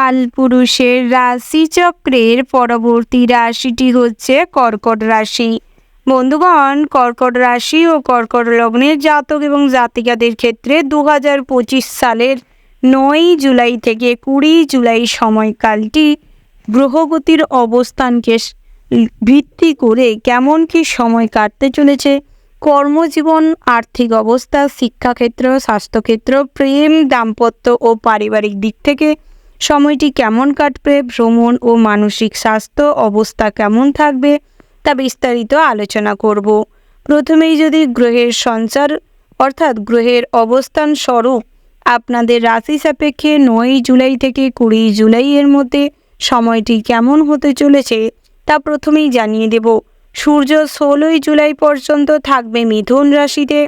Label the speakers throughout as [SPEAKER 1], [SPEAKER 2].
[SPEAKER 1] কালপুরুষের রাশিচক্রের পরবর্তী রাশিটি হচ্ছে কর্কট রাশি। বন্ধুগণ, কর্কট রাশি ও কর্কট লগ্নের জাতক এবং জাতিকাদের ক্ষেত্রে দু হাজার পঁচিশ সালের নয় জুলাই থেকে কুড়ি জুলাই সময়কালটি গ্রহগতির অবস্থানকে ভিত্তি করে কেমন কি সময় কাটতে চলেছে, কর্মজীবন, আর্থিক অবস্থা, শিক্ষাক্ষেত্র, স্বাস্থ্যক্ষেত্র, প্রেম, দাম্পত্য ও পারিবারিক দিক থেকে সময়টি কেমন কাটবে, ভ্রমণ ও মানসিক স্বাস্থ্য অবস্থা কেমন থাকবে, তা বিস্তারিত আলোচনা করব। প্রথমেই যদি গ্রহের সঞ্চার অর্থাৎ গ্রহের অবস্থান স্বরূপ আপনাদের রাশি সাপেক্ষে নয়ই জুলাই থেকে কুড়ি জুলাই এর মধ্যে সময়টি কেমন হতে চলেছে, তা প্রথমেই জানিয়ে দেব। সূর্য ষোলোই জুলাই পর্যন্ত থাকবে মিথুন রাশিতে।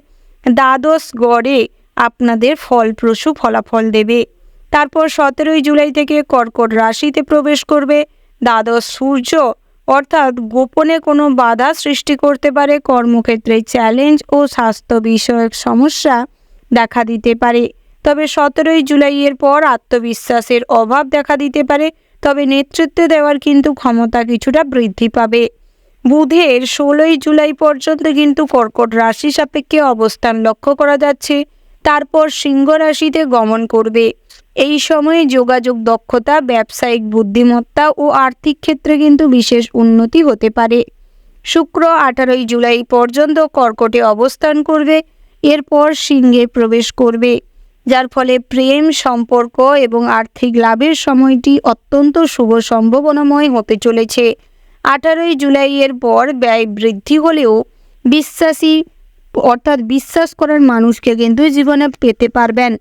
[SPEAKER 1] দ্বাদশ গড়ে আপনাদের ফলপ্রসূ ফলাফল দেবে। তারপর সতেরোই জুলাই থেকে কর্কট রাশিতে প্রবেশ করবে। দ্বাদশ সূর্য, অর্থাৎ গোপনে কোনো বাধা সৃষ্টি করতে পারে। কর্মক্ষেত্রে চ্যালেঞ্জ ও স্বাস্থ্য বিষয়ক সমস্যা দেখা দিতে পারে। তবে সতেরোই জুলাইয়ের পর আত্মবিশ্বাসের অভাব দেখা দিতে পারে। তবে নেতৃত্ব দেওয়ার কিন্তু ক্ষমতা কিছুটা বৃদ্ধি পাবে। বুধের ষোলোই জুলাই পর্যন্ত কিন্তু কর্কট রাশি সাপেক্ষে অবস্থান লক্ষ্য করা যাচ্ছে। তারপর সিংহ রাশিতে গমন করবে। এই সময়ে যোগাযোগ দক্ষতা, ব্যবসায়িক বুদ্ধিমত্তা ও আর্থিক ক্ষেত্রে কিন্তু বিশেষ উন্নতি হতে পারে। শুক্র আঠারোই জুলাই পর্যন্ত কর্কটে অবস্থান করবে, এরপর সিংহে প্রবেশ করবে, যার ফলে প্রেম, সম্পর্ক এবং আর্থিক লাভের সময়টি অত্যন্ত শুভ সম্ভাবনাময় হতে চলেছে। আঠারোই জুলাইয়ের পর ব্যয় বৃদ্ধি হলেও বিশ্বাসী অর্থাৎ বিশ্বাস করার মানুষকে কিন্তু জীবনে পেতে পারবেন।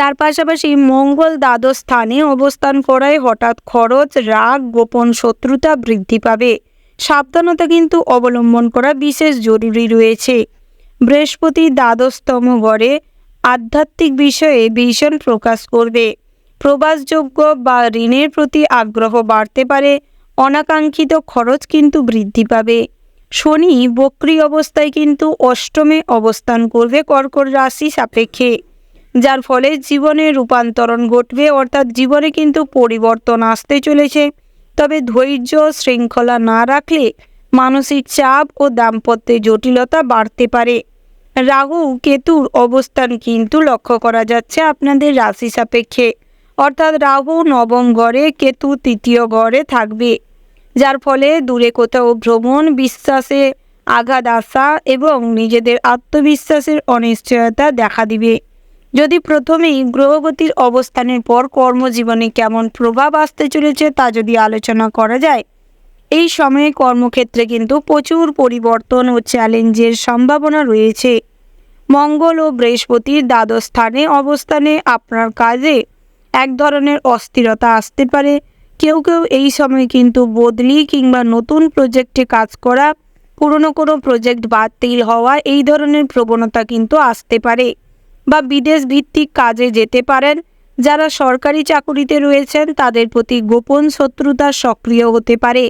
[SPEAKER 1] তার পাশাপাশি মঙ্গল দ্বাদশ স্থানে অবস্থান করায় হঠাৎ খরচ, রাগ, গোপন শত্রুতা বৃদ্ধি পাবে। সাবধানতা কিন্তু অবলম্বন করা বিশেষ জরুরি রয়েছে। বৃহস্পতি দ্বাদশতম গড়ে আধ্যাত্মিক বিষয়ে ভীষণ প্রকাশ করবে। প্রবাসযোগ্য বা ঋণের প্রতি আগ্রহ বাড়তে পারে, অনাকাঙ্ক্ষিত খরচ কিন্তু বৃদ্ধি পাবে। শনি বক্রি অবস্থায় কিন্তু অষ্টমে অবস্থান করবে কর্কট রাশি সাপেক্ষে। যার ফলে জীবনে রূপান্তরণ ঘটবে, অর্থাৎ জীবনে কিন্তু পরিবর্তন আসতে চলেছে। তবে ধৈর্য শৃঙ্খলা না রাখলে মানসিক চাপ ও দাম্পত্যে জটিলতা বাড়তে পারে। রাহু কেতুর অবস্থান কিন্তু লক্ষ্য করা যাচ্ছে আপনাদের রাশি সাপেক্ষে। অর্থাৎ রাহু নবম ঘরে কেতু তৃতীয় ঘরে থাকবে। যার ফলে দূরে কোথাও ভ্রমণ, বিশ্বাসে আঘাত আসা এবং নিজেদের আত্মবিশ্বাসের অনিশ্চয়তা দেখা দিবে। যদি প্রথমেই গ্রহগতির অবস্থানের পর কর্মজীবনে কেমন প্রভাব আসতে চলেছে তা যদি আলোচনা করা যায়, এই সময়ে কর্মক্ষেত্রে কিন্তু প্রচুর পরিবর্তন ও চ্যালেঞ্জের সম্ভাবনা রয়েছে। মঙ্গল ও বৃহস্পতির দ্বাদশ স্থানে অবস্থানে আপনার কাজে এক ধরনের অস্থিরতা আসতে পারে। কেউ কেউ এই সময় কিন্তু বদলি কিংবা নতুন প্রজেক্টে কাজ করা, পুরনো কোনো প্রজেক্ট বাতিল হওয়া, এই ধরনের প্রবণতা কিন্তু আসতে পারে। বা বিদেশ ভিত্তিক কাজে যেতে পারেন। যারা সরকারি চাকুরিতে রয়েছেন, তাদের প্রতি গোপন শত্রুতা সক্রিয় হতে পারে।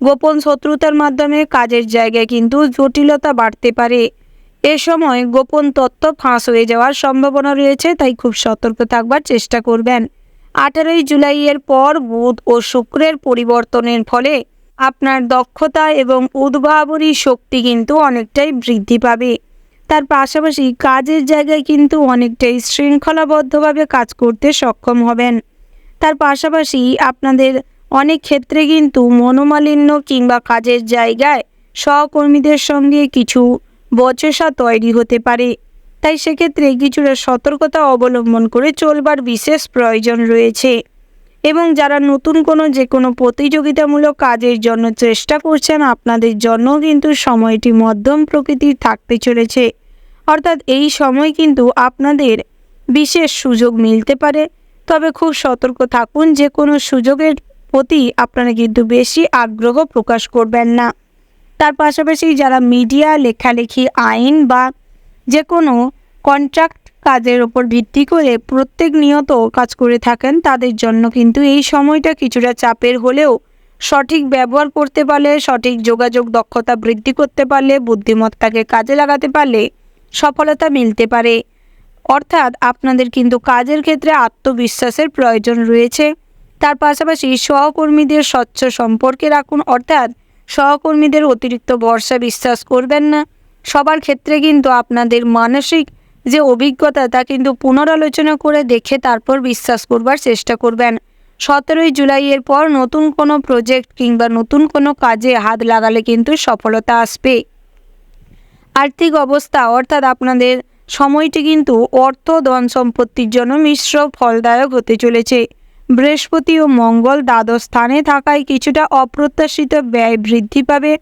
[SPEAKER 1] গোপন শত্রুতার মাধ্যমে কাজের জায়গায় কিন্তু জটিলতা বাড়তে পারে। এ সময় গোপন তথ্য ফাঁস হয়ে যাওয়ার সম্ভাবনা রয়েছে, তাই খুব সতর্ক থাকবার চেষ্টা করবেন। আঠারোই জুলাইয়ের পর বুধ ও শুক্রের পরিবর্তনের ফলে আপনার দক্ষতা এবং উদ্ভাবনী শক্তি কিন্তু অনেকটাই বৃদ্ধি পাবে। তার পাশাপাশি কাজের জায়গায় কিন্তু অনেকটাই শৃঙ্খলাবদ্ধভাবে কাজ করতে সক্ষম হবেন। তার পাশাপাশি আপনাদের অনেক ক্ষেত্রে কিন্তু মনোমালিন্য কিংবা কাজের জায়গায় সহকর্মীদের সঙ্গে কিছু বচসা তৈরি হতে পারে। তাই সেক্ষেত্রে কিছুটা সতর্কতা অবলম্বন করে চলবার বিশেষ প্রয়োজন রয়েছে। এবং যারা নতুন কোনো যে কোনো প্রতিযোগিতামূলক কাজের জন্য চেষ্টা করছেন, আপনাদের জন্য কিন্তু সময়টি মধ্যম প্রকৃতির থাকতে চলেছে। অর্থাৎ এই সময় কিন্তু আপনাদের বিশেষ সুযোগ মিলতে পারে। তবে খুব সতর্ক থাকুন যে কোনো সুযোগের প্রতি আপনারা কিন্তু বেশি আগ্রহ প্রকাশ করবেন না। তার পাশাপাশি যারা মিডিয়া, লেখালেখি, আইন বা যে কোনো কন্ট্রাক্ট কাজের ওপর ভিত্তি করে প্রত্যেক নিয়ত কাজ করে থাকেন, তাদের জন্য কিন্তু এই সময়টা কিছুটা চাপের হলেও সঠিক ব্যবহার করতে পারলে, সঠিক যোগাযোগ দক্ষতা বৃদ্ধি করতে পারলে, বুদ্ধিমত্তাকে কাজে লাগাতে পারলে সফলতা মিলতে পারে। অর্থাৎ আপনাদের কিন্তু কাজের ক্ষেত্রে আত্মবিশ্বাসের প্রয়োজন রয়েছে। তার পাশাপাশি সহকর্মীদের স্বচ্ছ সম্পর্কে রাখুন। অর্থাৎ সহকর্মীদের অতিরিক্ত ভরসা বিশ্বাস করবেন না। সবার ক্ষেত্রে কিন্তু আপনাদের মানসিক যে অভিজ্ঞতা তা কিন্তু পুনরালোচনা করে দেখে তারপর বিশ্বাস করবার চেষ্টা করবেন। সতেরোই জুলাইয়ের পর নতুন কোনো প্রজেক্ট কিংবা নতুন কোনো কাজে হাত লাগালে কিন্তু সফলতা আসবে। আর্থিক অবস্থা, অর্থাৎ আপনাদের সময়টি কিন্তু অর্থ ধন সম্পত্তির জন্য মিশ্র ফলদায়ক হতে চলেছে। বৃহস্পতি ও মঙ্গল দ্বাদশ স্থানে থাকায় কিছুটা অপ্রত্যাশিত ব্যয় বৃদ্ধি পাবে।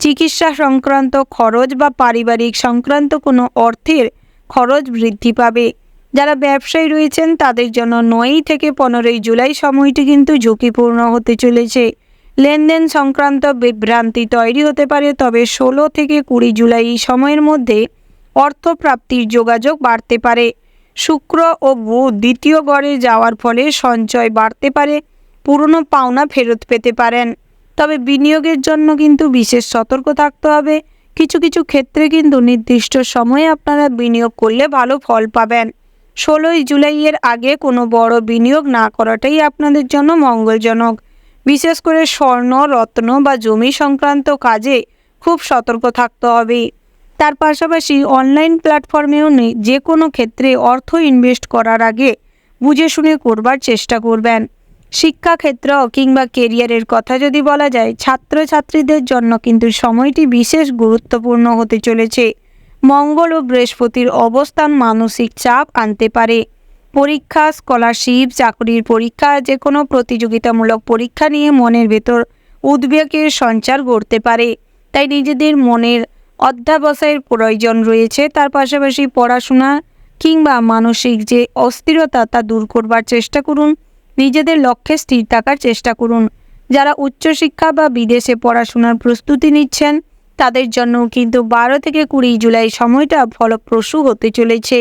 [SPEAKER 1] চিকিৎসা সংক্রান্ত খরচ বা পারিবারিক সংক্রান্ত কোনো অর্থের খরচ বৃদ্ধি পাবে। যারা ব্যবসায়ী রয়েছেন, তাদের জন্য নয়ই থেকে পনেরোই জুলাই সময়টি কিন্তু ঝুঁকিপূর্ণ হতে চলেছে। লেনদেন সংক্রান্ত বিভ্রান্তি তৈরি হতে পারে, তবে ষোলো থেকে কুড়ি জুলাই সময়ের মধ্যে অর্থপ্রাপ্তির যোগাযোগ বাড়তে পারে। শুক্র ও বুধ দ্বিতীয় গড়ে যাওয়ার ফলে সঞ্চয় বাড়তে পারে, পুরনো পাওনা ফেরত পেতে পারেন। তবে বিনিয়োগের জন্য কিন্তু বিশেষ সতর্ক থাকতে হবে। কিছু কিছু ক্ষেত্রে কিন্তু নির্দিষ্ট সময়ে আপনারা বিনিয়োগ করলে ভালো ফল পাবেন। ষোলোই জুলাইয়ের আগে কোনো বড় বিনিয়োগ না করাটাই আপনাদের জন্য মঙ্গলজনক। বিশেষ করে স্বর্ণ, রত্ন বা জমি সংক্রান্ত কাজে খুব সতর্ক থাকতে হবে। তার পাশাপাশি অনলাইন প্ল্যাটফর্মেও যে কোনো ক্ষেত্রে অর্থ ইনভেস্ট করার আগে বুঝে শুনে করবার চেষ্টা করবেন। শিক্ষাক্ষেত্র কিংবা কেরিয়ারের কথা যদি বলা যায়, ছাত্রছাত্রীদের জন্য কিন্তু সময়টি বিশেষ গুরুত্বপূর্ণ হতে চলেছে। মঙ্গল ও বৃহস্পতির অবস্থান মানসিক চাপ আনতে পারে। পরীক্ষা স্কলারশিপ চাকরির পরীক্ষা যে কোনো প্রতিযোগিতামূলক পরীক্ষা নিয়ে মনের ভেতর উদ্বেগের সঞ্চার গড়তে পারে। তাই নিজেদের মনের অধ্যাবসায়ের প্রয়োজন রয়েছে। তার পাশাপাশি পড়াশোনা কিংবা মানসিক যে অস্থিরতা, তা দূর করবার চেষ্টা করুন। নিজেদের লক্ষ্যে স্থির থাকার চেষ্টা করুন। যারা উচ্চশিক্ষা বা বিদেশে পড়াশোনার প্রস্তুতি নিচ্ছেন, তাদের জন্য কিন্তু বারো থেকে কুড়ি জুলাই সময়টা ফলপ্রসূ হতে চলেছে।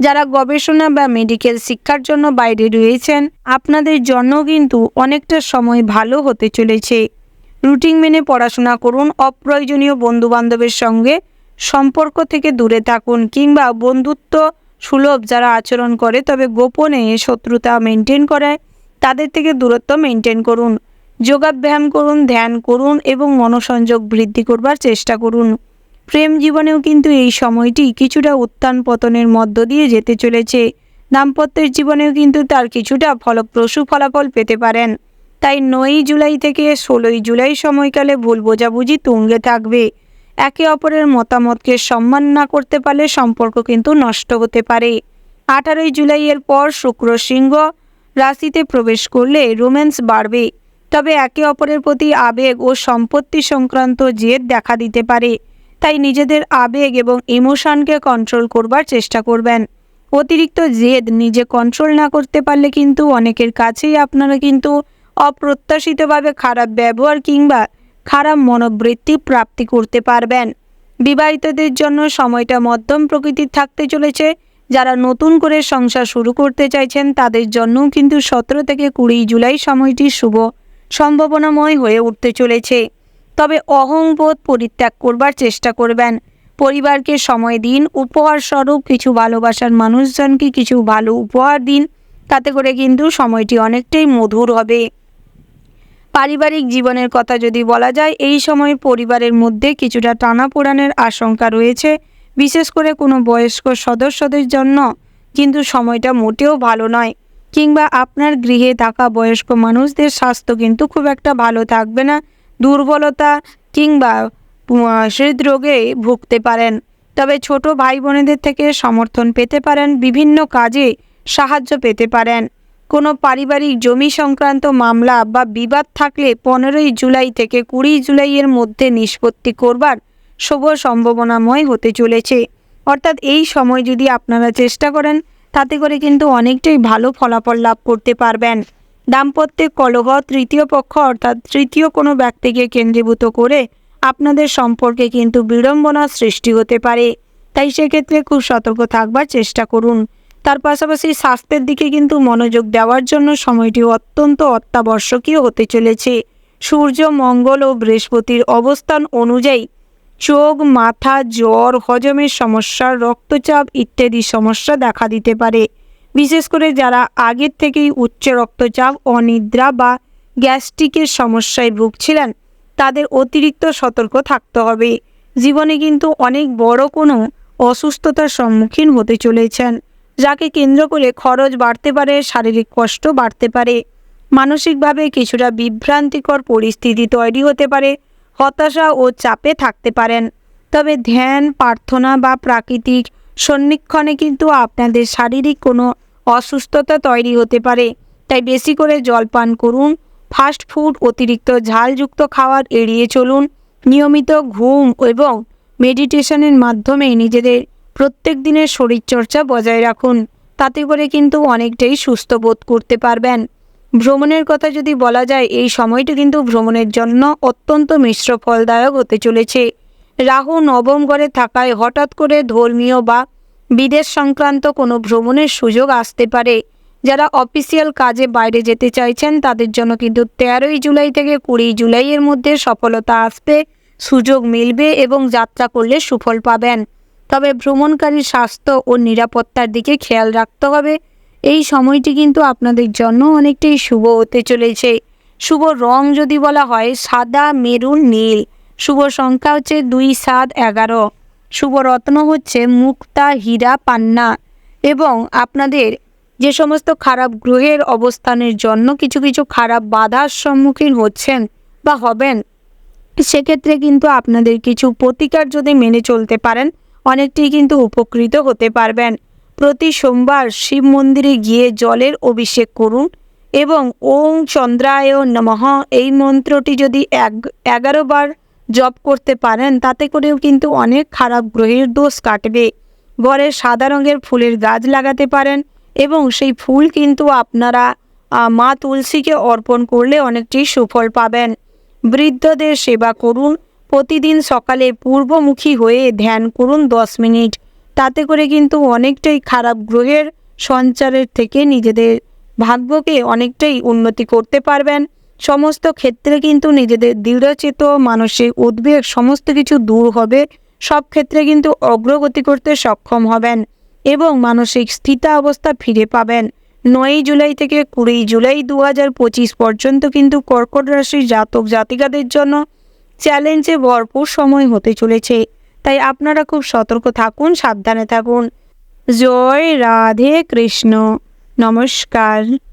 [SPEAKER 1] যারা গবেষণা বা মেডিকেল শিক্ষার জন্য বাইরে রয়েছেন, আপনাদের জন্য কিন্তু অনেকটা সময় ভালো হতে চলেছে। রুটিন মেনে পড়াশোনা করুন, অপ্রয়োজনীয় বন্ধুবান্ধবের সঙ্গে সম্পর্ক থেকে দূরে থাকুন কিংবা বন্ধুত্ব সুলভ যারা আচরণ করে, তবে গোপনে শত্রুতা মেনটেন করায় তাদের থেকে দূরত্ব মেনটেন করুন। যোগাব্যায়াম করুন, ধ্যান করুন এবং মনোসংযোগ বৃদ্ধি করবার চেষ্টা করুন। প্রেম জীবনেও কিন্তু এই সময়টি কিছুটা উত্থান পতনের মধ্য দিয়ে যেতে চলেছে। দাম্পত্যের জীবনেও কিন্তু তার কিছুটা ফলপ্রসূ ফলাফল পেতে পারেন। তাই নয়ই জুলাই থেকে ষোলোই জুলাই সময়কালে ভুল বোঝাবুঝি তুঙ্গে থাকবে। একে অপরের মতামতকে সম্মান না করতে পারলে সম্পর্ক কিন্তু নষ্ট হতে পারে। আঠারোই জুলাইয়ের পর শুক্র সিংহ রাশিতে প্রবেশ করলে রোম্যান্স বাড়বে। তবে একে অপরের প্রতি আবেগ ও সম্পত্তি সংক্রান্ত জেদ দেখা দিতে পারে। তাই নিজেদের আবেগ এবং ইমোশনকে কন্ট্রোল করবার চেষ্টা করবেন। অতিরিক্ত জেদ নিজে কন্ট্রোল না করতে পারলে কিন্তু অনেকের কাছেই আপনারা কিন্তু অপ্রত্যাশিতভাবে খারাপ ব্যবহার কিংবা খারাপ মনোবৃত্তি প্রাপ্তি করতে পারবেন। বিবাহিতদের জন্য সময়টা মধ্যম প্রকৃতির থাকতে চলেছে। যারা নতুন করে সংসার শুরু করতে চাইছেন, তাদের জন্যও কিন্তু সতেরো থেকে কুড়ি জুলাই সময়টি শুভ, সম্ভাবনাময় হয়ে উঠতে চলেছে। তবে অহংবোধ পরিত্যাগ করবার চেষ্টা করবেন। পরিবারকে সময় দিন, উপহার স্বরূপ কিছু ভালোবাসার মানুষজনকে কিছু ভালো উপহার দিন, তাতে করে কিন্তু সময়টি অনেকটাই মধুর হবে। পারিবারিক জীবনের কথা যদি বলা যায়, এই সময় পরিবারের মধ্যে কিছুটা টানাপোড়ানের আশঙ্কা রয়েছে, বিশেষ করে কোনো বয়স্ক সদস্যদের জন্য। কিন্তু সময়টা মোটেও ভালো নয়, কিংবা আপনার গৃহে থাকা বয়স্ক মানুষদের স্বাস্থ্য কিন্তু খুব একটা ভালো থাকবে না। দুর্বলতা কিংবা হৃদরোগে ভুগতে পারেন। তবে ছোট ভাই বোনেদের থেকে সমর্থন পেতে পারেন, বিভিন্ন কাজে সাহায্য পেতে পারেন। কোনো পারিবারিক জমি সংক্রান্ত মামলা বা বিবাদ থাকলে পনেরোই জুলাই থেকে কুড়ি জুলাইয়ের মধ্যে নিষ্পত্তি করবার শুভ সম্ভাবনাময় হতে চলেছে। অর্থাৎ এই সময় যদি আপনারা চেষ্টা করেন, তাতে করে কিন্তু অনেকটাই ভালো ফলাফল লাভ করতে পারবেন। দাম্পত্যে কলহ, তৃতীয় পক্ষ অর্থাৎ তৃতীয় কোনো ব্যক্তিকে কেন্দ্রীভূত করে আপনাদের সম্পর্কে কিন্তু বিড়ম্বনার সৃষ্টি হতে পারে। তাই সেক্ষেত্রে খুব সতর্ক থাকবার চেষ্টা করুন। তার পাশাপাশি স্বাস্থ্যের দিকে কিন্তু মনোযোগ দেওয়ার জন্য সময়টি অত্যন্ত অত্যাবশ্যকীয় হতে চলেছে। সূর্য, মঙ্গল ও বৃহস্পতির অবস্থান অনুযায়ী চোখ, মাথা, জ্বর, হজমের সমস্যা, রক্তচাপ ইত্যাদি সমস্যা দেখা দিতে পারে। বিশেষ করে যারা আগের থেকেই উচ্চ রক্তচাপ, অনিদ্রা বা গ্যাস্ট্রিকের সমস্যায় ভুগছিলেন, তাদের অতিরিক্ত সতর্ক থাকতে হবে। জীবনে কিন্তু অনেক বড় কোনো অসুস্থতার সম্মুখীন হতে চলেছেন, যাকে কেন্দ্র করে খরচ বাড়তে পারে, শারীরিক কষ্ট বাড়তে পারে, মানসিকভাবে কিছুটা বিভ্রান্তিকর পরিস্থিতি তৈরি হতে পারে, হতাশা ও চাপে থাকতে পারেন। তবে ধ্যান, প্রার্থনা বা প্রাকৃতিক সন্নিক্ষণে কিন্তু আপনাদের শারীরিক কোনো অসুস্থতা তৈরি হতে পারে। তাই বেশি করে জল পান করুন। ফাস্ট ফুড অতিরিক্ত ঝালযুক্ত খাবার এড়িয়ে চলুন। নিয়মিত ঘুম এবং মেডিটেশনের মাধ্যমে নিজেদের প্রত্যেক দিনের শরীরচর্চা বজায় রাখুন। তাতে করে কিন্তু অনেকটাই সুস্থ বোধ করতে পারবেন। ভ্রমণের কথা যদি বলা যায়, এই সময়টি কিন্তু ভ্রমণের জন্য অত্যন্ত মিশ্র ফলদায়ক হতে চলেছে। রাহু নবম ঘরে থাকায় হঠাৎ করে ধর্মীয় বা বিদেশ সংক্রান্ত কোনো ভ্রমণের সুযোগ আসতে পারে। যারা অফিসিয়াল কাজে বাইরে যেতে চাইছেন, তাদের জন্য কিন্তু তেরোই জুলাই থেকে কুড়ি জুলাইয়ের মধ্যে সফলতা আসবে, সুযোগ মিলবে এবং যাত্রা করলে সুফল পাবেন। তবে ভ্রমণকারীর স্বাস্থ্য ও নিরাপত্তার দিকে খেয়াল রাখতে হবে। এই সময়টি কিন্তু আপনাদের জন্য অনেকটাই শুভ হতে চলেছে। শুভ রং যদি বলা হয়, সাদা, মেরুন, নীল। শুভ সংখ্যা হচ্ছে দুই সাত এগারো। শুভ রত্ন হচ্ছে মুক্তা হীরা পান্না এবং আপনাদের যে সমস্ত খারাপ গ্রহের অবস্থানের জন্য কিছু কিছু খারাপ বাধার সম্মুখীন হচ্ছেন বা হবেন, সেক্ষেত্রে কিন্তু আপনাদের কিছু প্রতিকার যদি মেনে চলতে পারেন, অনেকটাই কিন্তু উপকৃত হতে পারবেন। প্রতি সোমবার শিব মন্দিরে গিয়ে জলের অভিষেক করুন এবং ওং চন্দ্রায় নমঃ। এই মন্ত্রটি যদি এক, এগারো বার জপ করতে পারেন, তাতে করেও কিন্তু অনেক খারাপ গ্রহের দোষ কাটবে। ঘরে সাদা রঙের ফুলের গাছ লাগাতে পারেন এবং সেই ফুল কিন্তু আপনারা মা তুলসীকে অর্পণ করলে অনেকটি সুফল পাবেন। বৃদ্ধদের সেবা করুন, প্রতিদিন সকালে পূর্বমুখী হয়ে ধ্যান করুন দশ মিনিট। তাতে করে কিন্তু অনেকটাই খারাপ গ্রহের সঞ্চারের থেকে নিজেদের ভাগ্যকে অনেকটাই উন্নতি করতে পারবেন। সমস্ত ক্ষেত্রে কিন্তু নিজেদের দৃঢ়চেত মানসিক উদ্বেগ সমস্ত কিছু দূর হবে। সব ক্ষেত্রে কিন্তু অগ্রগতি করতে সক্ষম হবেন এবং মানসিক স্থিতা অবস্থা ফিরে পাবেন। নয়ই জুলাই থেকে কুড়ি জুলাই দু পঁচিশ পর্যন্ত কিন্তু কর্কট রাশির জাতক জাতিকাদের জন্য চ্যালেঞ্জে ভরপুর সময় হতে চলেছে। তাই আপনারা খুব সতর্ক থাকুন, সাবধানে থাকুন। জয় রাধে কৃষ্ণ। নমস্কার।